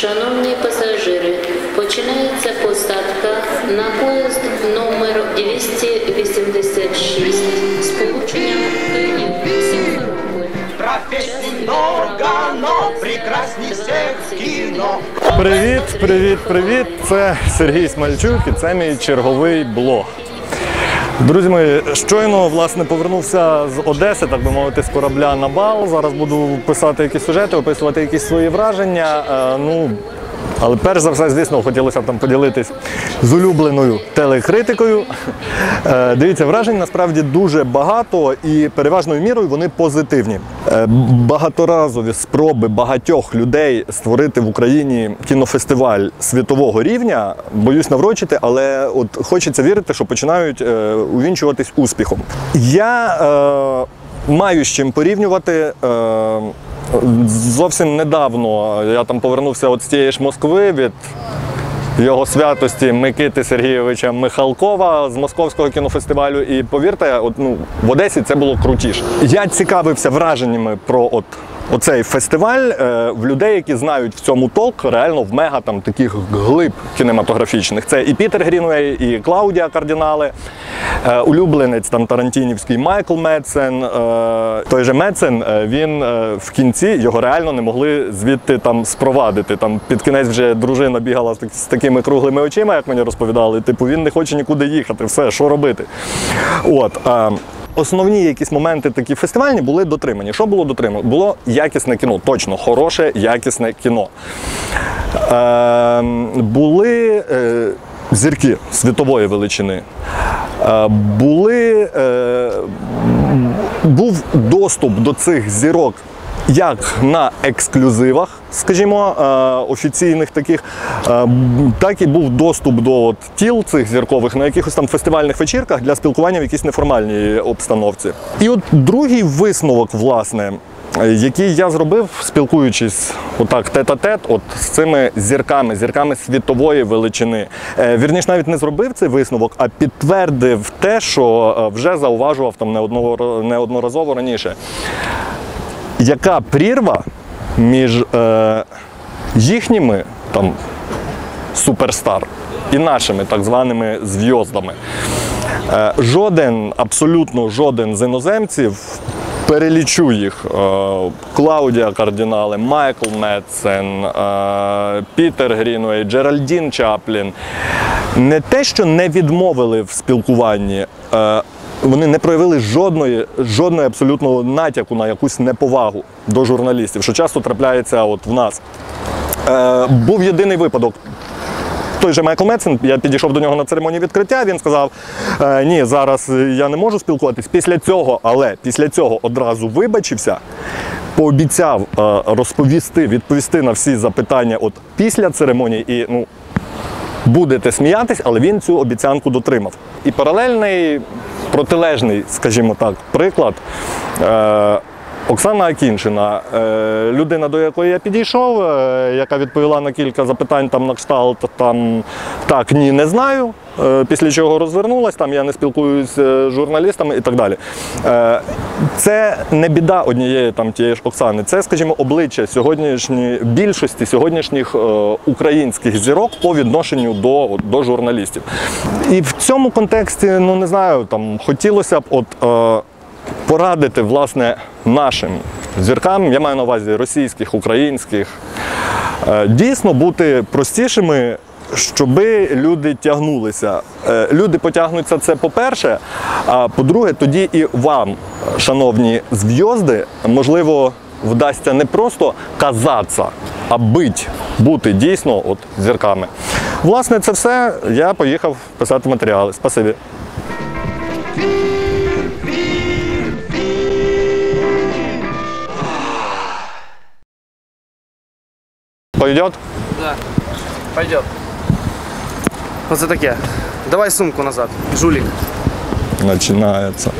Шановні пасажири, починається посадка на поїзд номер 286 з полученням Київ Сімферополь. Профессий много, но прекрасней. Привіт, привіт, привіт! Це Сергій Смальчук і це мій черговий блог. Друзі мої, щойно власне повернувся з Одеси, так би мовити, з корабля на бал. Зараз буду писати якісь сюжети, описувати якісь свої враження. Е, ну, але перш за все, звісно, хотілося б там поділитись з улюбленою телекритикою. Е, Дивіться, вражень насправді дуже багато і переважною мірою вони позитивні. Е, Багаторазові спроби багатьох людей створити в Україні кінофестиваль світового рівня, боюсь наврочити, але от хочеться вірити, що починають е, увінчуватись успіхом. Я е, маю з чим порівнювати. Е, Зовсім недавно я там повернувся от з тієї ж Москви від його святості Микити Сергійовича Михалкова з Московського кінофестивалю. І повірте, от, ну, в Одесі це було крутіше. Я цікавився враженнями про от. Оцей фестиваль е, в людей, які знають в цьому толк, реально в мега там таких глиб кінематографічних. Це і Пітер Грінвей, і Клаудія Кардінали, е, улюбленець там Тарантінівський Майкл Медсен. Е, той же Медсен, він в кінці його реально не могли звідти там спровадити. Там під кінець вже дружина бігала з такими круглими очима, як мені розповідали. Типу, він не хоче нікуди їхати. Все, що робити? От. Основні якісь моменти такі фестивальні були дотримані. Що було дотримано? Було якісне кіно, точно хороше, якісне кіно. Е, були е, зірки світової величини. Е, були, е, був доступ до цих зірок як на ексклюзивах, скажімо, е, офіційних таких, е, так і був доступ до от, тіл цих зіркових на якихось там фестивальних вечірках для спілкування в якійсь неформальній обстановці. І от другий висновок, власне, який я зробив, спілкуючись отак тет-а-тет, от з цими зірками, зірками світової величини. Е, Вірніш, навіть не зробив цей висновок, а підтвердив те, що вже зауважував там неодноразово раніше яка прірва між е, їхніми там суперстар і нашими так званими зв'яздами. Е, жоден, абсолютно жоден з іноземців. Перелічу їх е, Клаудія Кардінале, Майкл Медсен, е, Пітер Грінвей, Джеральдін Чаплін. Не те, що не відмовили в спілкуванні, е, вони не проявили жодної, жодної абсолютно натяку на якусь неповагу до журналістів, що часто трапляється от в нас. Е, був єдиний випадок. Той же Майкл Медсен, я підійшов до нього на церемонії відкриття. Він сказав: «Е, ні, зараз я не можу спілкуватись. Після цього, але після цього одразу вибачився, пообіцяв е, розповісти, відповісти на всі запитання от після церемонії. І ну, будете сміятись, але він цю обіцянку дотримав. І паралельний, протилежний, скажімо так, приклад. Оксана Акіншина, е, людина, до якої я підійшов, е, яка відповіла на кілька запитань там на кшталт, там так, ні, не знаю. Е, Після чого розвернулась, там я не спілкуюся з журналістами і так далі. Це не біда однієї там тієї ж Оксани. Це, скажімо, обличчя сьогоднішньої більшості сьогоднішніх українських зірок по відношенню до, до журналістів. І в цьому контексті, ну не знаю, там хотілося б от. Порадити власне нашим зіркам, я маю на увазі російських, українських, е, дійсно бути простішими, щоби люди тягнулися. Е, Люди потягнуться це по-перше, а по-друге, тоді і вам, шановні зв'язди, можливо, вдасться не просто казатися, а бить, бути дійсно от зірками. Власне, це все. Я поїхав писати матеріали. Спасибі. Пойдет? Да. Пойдет. Оце таке. Давай сумку назад. жулик. Начинается.